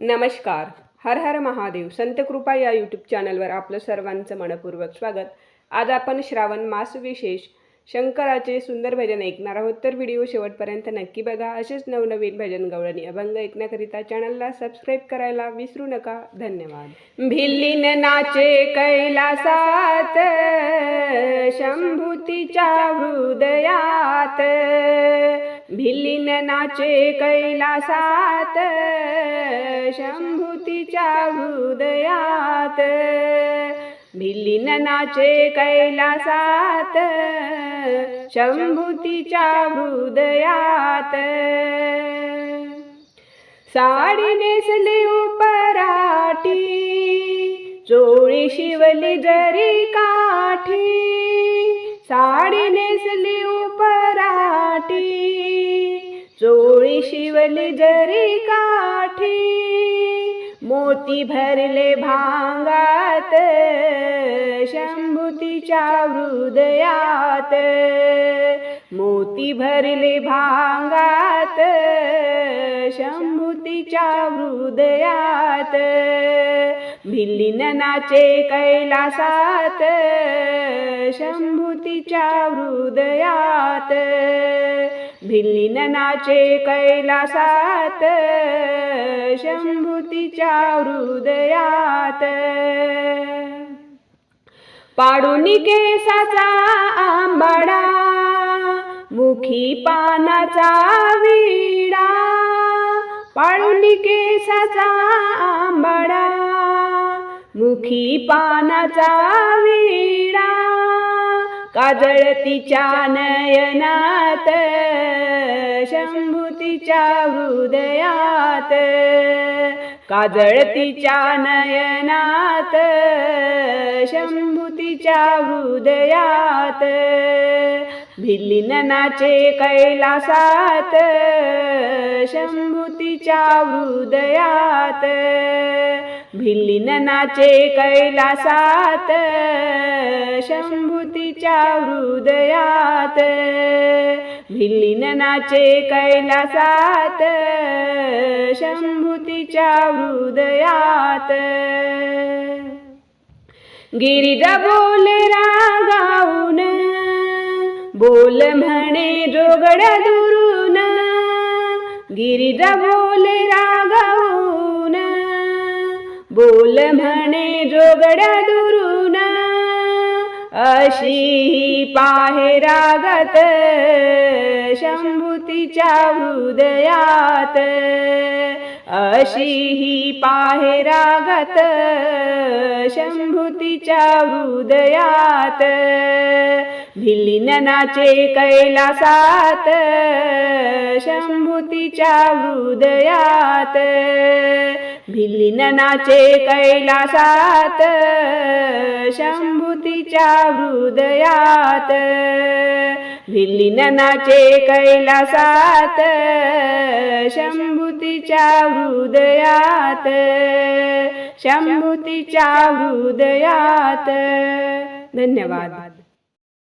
नमस्कार. हर हर महादेव. संत कृपा या यूट्यूब चॅनलवर आपलं सर्वांचं मनपूर्वक स्वागत. आज आपण श्रावण मास विशेष शंकराचे सुंदर भजन ऐकणार आहोत. तर व्हिडिओ शेवटपर्यंत नक्की बघा. असेच नवनवीन भजन गवळणी अभंग ऐकण्याकरिता चॅनलला सबस्क्राईब करायला विसरू नका. धन्यवाद. भिल्लीन नाचे कैलासात शंभूतीच्या हृदयात भिल्लीन नाचे कैलासात शंभूतीच्या हृदयात. भिल्लीन नाचे कैलासात शंभूतीच्या हृदयात. साडी नेसली उपराठी चोळी शिवली जरी काठी. साडी चोळी शिवली जरी काठी मोती भरले भांगात शंभूतीच्या हृदयात. मोती भरले भांगात शंभूतीच्या हृदयात. भिल्लीन कैलासात शंभूतीच्या हृदयात. भिल्लीन नाचे कैलासात शंभूतीच्या हृदयात. पाडून केसाचा आंबाडा मुखी पानाचा विडा. पाडून केसाचा आंबाडा मुखी पानाचा विडा. काजळ तिच्या नयनात शंभूतीच्या हृदयात. काजळ तिच्या नयनात शंभूतीच्या हृदयात. भिल्लीन नाचे कैलासात शंभूतीच्या हृदयात. भिल्लीन नाचे कैलासात शंभूतीच्या हृदयात. भिल्लीन नाचे कैलासात शंभूतीच्या हृदयात. गिरिजा बोले रागाऊन बोल म्हणे जोगड्या दुरून. गिरिजा बोले रागाऊन बोल म्हणे जोगड्या दुरून अशी पाहे रागत शंभूतीच्या हृदयात. अशी ही पाहे रागत शंभूतीच्या हृदयात. भिलिननाचे कैलासात शंभूतीच्या हृदयात. भिल्लीन नाचे कैलासात शंभूतीच्या हृदयात. भिल्लीन नाचे कैलासात शंभूतीच्या हृदयात. शंभूतीच्या हृदयात. धन्यवाद.